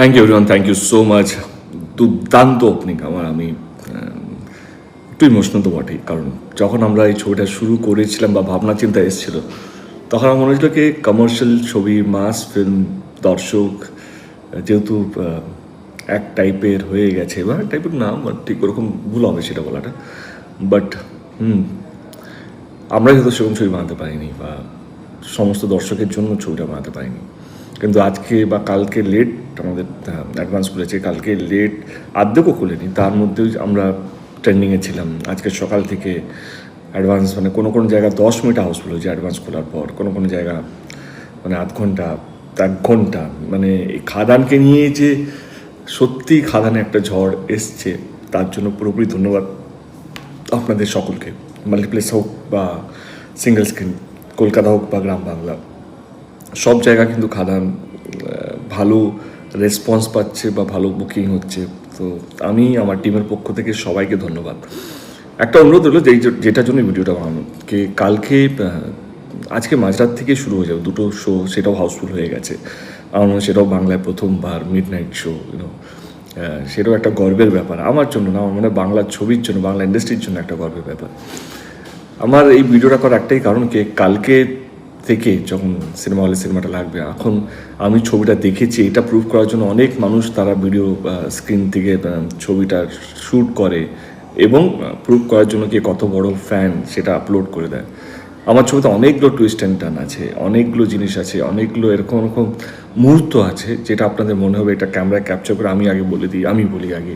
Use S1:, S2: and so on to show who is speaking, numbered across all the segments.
S1: Thank you everyone thank you so much দুর্দান্ত opening আমার, আমি একটু ইমোশনাল তো বটেই। কারণ যখন আমরা এই ছবিটা শুরু করেছিলাম বা ভাবনা চিন্তা এসেছিল, তখন আমার মনে হচ্ছিল কি কমার্শিয়াল ছবি মাস ফিল্ম দর্শক, যেহেতু এক টাইপের হয়ে গেছে বা টাইপের না বা ঠিক ওরকম ভুল হবে সেটা বলাটা। বাট হুম, আমরা হয়তো সেরকম ছবি বানাতে পারিনি বা সমস্ত দর্শকের জন্য ছবিটা বানাতে পারিনি কিন্তু আজকে বা কালকে লেট আমাদের অ্যাডভান্স খুলেছে, কালকে লেট আর্ধেকও খুলেনি। তার মধ্যেও আমরা ট্রেন্ডিংয়ে ছিলাম। আজকে সকাল থেকে অ্যাডভান্স মানে কোনো কোনো জায়গা দশ মিনিট হাউস হাউসফুল হয়েছে অ্যাডভান্স খোলার পর। কোনো কোনো জায়গা মানে আধ ঘণ্টা, এক ঘণ্টা। মানে এই খাদানকে নিয়ে যে সত্যি খাদানে একটা ঝড় এসছে, তার জন্য পুরোপুরি ধন্যবাদ আপনাদের সকলকে। মাল্টিপ্লেক্স হোক বা সিঙ্গেল স্ক্রিন কলকাতা হোক বা গ্রাম বাংলা। সব জায়গা কিন্তু খাদান ভালো রেসপন্স পাচ্ছে বা ভালো বুকিং হচ্ছে। তো আমি আমার টিমের পক্ষ থেকে সবাইকে ধন্যবাদ। একটা অনুরোধ হলো যেই যেটার জন্য ভিডিওটা বানানো কে কালকে আজকে মাঝরাত থেকে শুরু হয়ে যাবে, দুটো শো সেটাও হাউসফুল হয়ে গেছে। আমার মনে সেটাও বাংলায় প্রথমবার মিড নাইট শো ইউনো সেটাও একটা গর্বের ব্যাপার। আমার জন্য না, আমার মনে বাংলা ছবির জন্য, বাংলা ইন্ডাস্ট্রির জন্য একটা গর্বের ব্যাপার। আমার এই ভিডিওটা করার একটাই কারণ, কি কালকে থেকে যখন সিনেমা হলে সিনেমাটা লাগবে, এখন আমি ছবিটা দেখেছি, এটা প্রুভ করার জন্য অনেক মানুষ তারা ভিডিও স্ক্রিন থেকে ছবিটা শ্যুট করে এবং প্রুভ করার জন্য কে কত বড় ফ্যান সেটা আপলোড করে দেয়। আমার ছবিতে অনেকগুলো টুইস্ট অ্যান্ড টার্ন আছে, অনেকগুলো জিনিস আছে, অনেকগুলো এরকম এরকম মুহূর্ত আছে যেটা আপনাদের মনে হবে এটা ক্যামেরায় ক্যাপচার করে আমি আগে বলে দিই, আমি বলি আগে।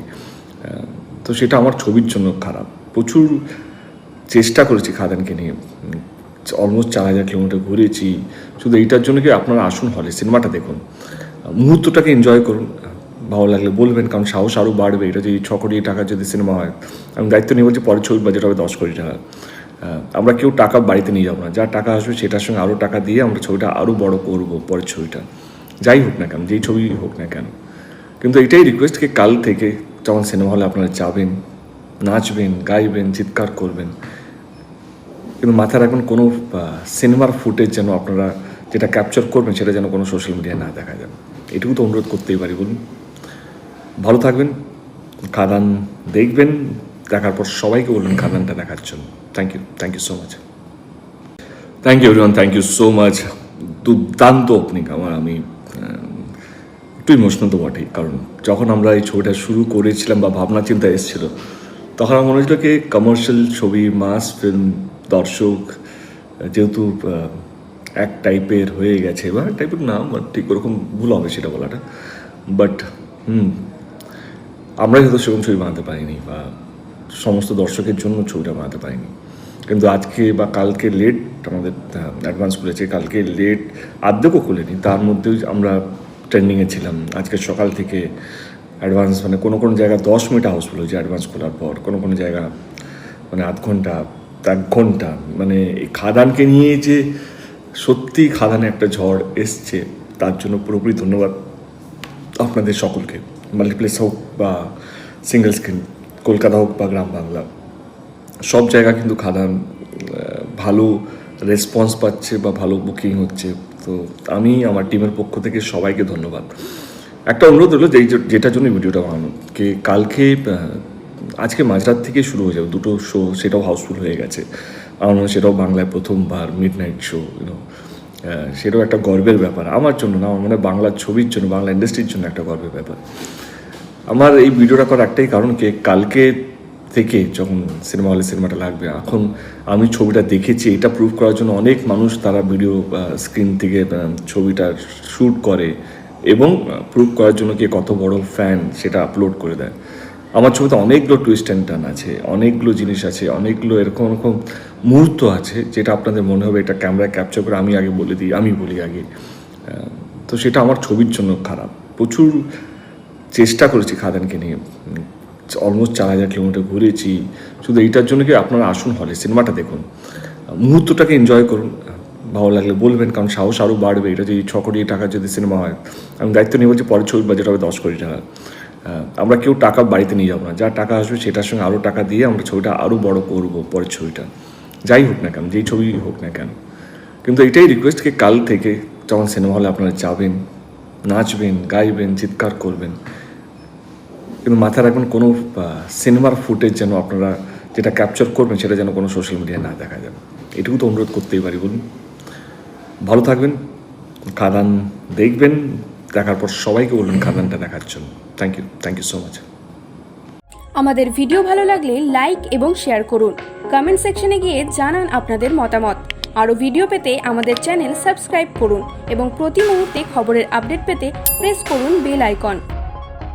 S1: তো সেটা আমার ছবির জন্য খারাপ। প্রচুর চেষ্টা করেছি খাদানকে নিয়ে অলমোস্ট চার হাজার কিলোমিটার ঘুরেছি। শুধু এইটার জন্য কি আপনারা আসুন হলে সিনেমাটা দেখুন। মুহূর্তটাকে এনজয় করুন। ভালো লাগলে বলবেন, কারণ সাহস আরও বাড়বে। এটা যদি ছ কোটি টাকা যদি সিনেমা হয়, আমি দায়িত্ব নিয়ে বলছি পরের ছবির বাজেট হবে দশ কোটি টাকা। আমরা কেউ টাকা বাড়িতে নিয়ে যাব না। যা টাকা আসবে সেটার সঙ্গে আরও টাকা দিয়ে আমরা ছবিটা আরও বড় করব পরের ছবিটা। যাই হোক না কেন, যেই ছবি হোক না কেন। কিন্তু এটাই রিকোয়েস্ট কি কাল থেকে যখন সিনেমা হলে আপনারা যাবেন, নাচবেন, গাইবেন, চিৎকার করবেন কিন্তু মাথায় রাখবেন, কোনো সিনেমার ফুটেজ যেন আপনারা যেটা ক্যাপচার করবেন, সেটা যেন কোনো সোশ্যাল মিডিয়ায় না দেখা যায়। এটুকু তো অনুরোধ করতেই পারি, বলুন। ভালো থাকবেন, খাদান দেখবেন, দেখার পর সবাইকে বলবেন খাদানটা দেখার জন্য। Thank you thank you so much thank you everyone thank you so much দুর্দান্ত ওপেনিং আমার, আমি একটু ইমোশনাল তো বটেই, কারণ যখন আমরা এই ছবিটা শুরু করেছিলাম বা ভাবনা চিন্তা এসেছিল, তখন আমার মনে হচ্ছিল কি কমার্শিয়াল ছবি মাস ফিল্ম দর্শক, যেহেতু এক টাইপের হয়ে গেছে, বা এক টাইপের না বা ঠিক ওরকম ভুল হবে সেটা বলাটা। বাট হুম, আমরা হয়তো সেরকম ছবি বানাতে পারিনি, বা সমস্ত দর্শকের জন্য ছবিটা বানাতে পারিনি। কিন্তু আজকে বা কালকে লেট আমাদের অ্যাডভান্স খুলেছে, কালকে লেট আর্ধেকও খুলেনি, তার মধ্যেও আমরা ট্রেন্ডিংয়ে ছিলাম। আজকে সকাল থেকে অ্যাডভান্স মানে কোনো কোনো জায়গা দশ মিনিট হাউসফুল হয়েছে অ্যাডভান্স খোলার পর, কোনো কোনো জায়গা মানে আধ ঘণ্টা এক ঘণ্টা মানে খাদানকে নিয়ে যে সত্যি খাদানে একটা ঝড় এসছে, তার জন্য পুরোপুরি ধন্যবাদ আপনাদের সকলকে। মাল্টিপ্লেক্স হোক বা সিঙ্গেল স্ক্রিন কলকাতা হোক বা গ্রাম বাংলা, সব জায়গা কিন্তু খাদান ভালো রেসপন্স পাচ্ছে বা ভালো বুকিং হচ্ছে। তো আমি, আমার টিমের পক্ষ থেকে সবাইকে ধন্যবাদ। একটা অনুরোধ হলো যেই যেটার জন্য ভিডিওটা বানানো। কে, কালকে আজকে মাঝরাত থেকে শুরু হয়ে যাবে, দুটো শো সেটাও হাউসফুল হয়ে গেছে। আমার মনে সেটাও বাংলায় প্রথমবার মিড নাইট শো ইউনো সেটাও একটা গর্বের ব্যাপার। আমার জন্য না, আমার মনে হয় বাংলা ছবির জন্য, বাংলা ইন্ডাস্ট্রির জন্য একটা গর্বের ব্যাপার। আমার এই ভিডিওটা করার একটাই কারণ কি, কালকে থেকে যখন সিনেমা হলে সিনেমাটা লাগবে, এখন আমি ছবিটা দেখেছি, এটা প্রুভ করার জন্য অনেক মানুষ তারা ভিডিও স্ক্রিন থেকে ছবিটা শ্যুট করে এবং প্রুভ করার জন্য কি কত বড় ফ্যান সেটা আপলোড করে দেয়। আমার ছবিতে অনেকগুলো টুইস্ট অ্যান্ড টার্ন আছে, অনেকগুলো জিনিস আছে, অনেকগুলো এরকম এরকম মুহূর্ত আছে যেটা আপনাদের মনে হবে এটা ক্যামেরায় ক্যাপচার করে আমি আগে বলে দিই, আমি বলি আগে। তো সেটা আমার ছবির জন্য খারাপ। প্রচুর চেষ্টা করেছি খাদানকে নিয়ে। অলমোস্ট চার হাজার কিলোমিটার ঘুরেছি। শুধু এইটার জন্য কি আপনারা আসুন হলে সিনেমাটা দেখুন। মুহূর্তটাকে এনজয় করুন। ভালো লাগলে বলবেন, কারণ সাহস আরও বাড়বে। এটা যদি ছ কোটি টাকা যদি সিনেমা হয়, আমি দায়িত্ব নিয়ে বলছি পরের ছবির বাজেট হবে দশ কোটি টাকা। আমরা কেউ টাকা বাড়িতে নিয়ে যাব না। যা টাকা আসবে সেটার সঙ্গে আরও টাকা দিয়ে আমরা ছবিটা আরও বড় করব পরের ছবিটা। যাই হোক না কেন, যেই ছবি হোক না কেন। কিন্তু এটাই রিকোয়েস্ট কি কাল থেকে যখন সিনেমা হলে আপনারা যাবেন, নাচবেন, গাইবেন, চিৎকার করবেন, কিন্তু মাথায় রাখবেন কোনো সিনেমার ফুটেজ যেন আপনারা যেটা ক্যাপচার করবেন সেটা যেন কোনো সোশ্যাল মিডিয়ায় না দেখা যাবে এটুকু তো অনুরোধ করতেই পারি বলুন। ভালো থাকবেন, খাদান দেখবেন দেখার পর সবাইকে বলুন খাদানটা দেখার জন্য। Thank you thank you so much
S2: আমাদের ভিডিও ভালো লাগলে লাইক এবং শেয়ার করুন। কমেন্ট সেকশনে গিয়ে জানান আপনাদের মতামত। আরও ভিডিও পেতে আমাদের চ্যানেল সাবস্ক্রাইব করুন এবং প্রতি মুহূর্তে খবরের আপডেট পেতে প্রেস করুন বেল আইকন।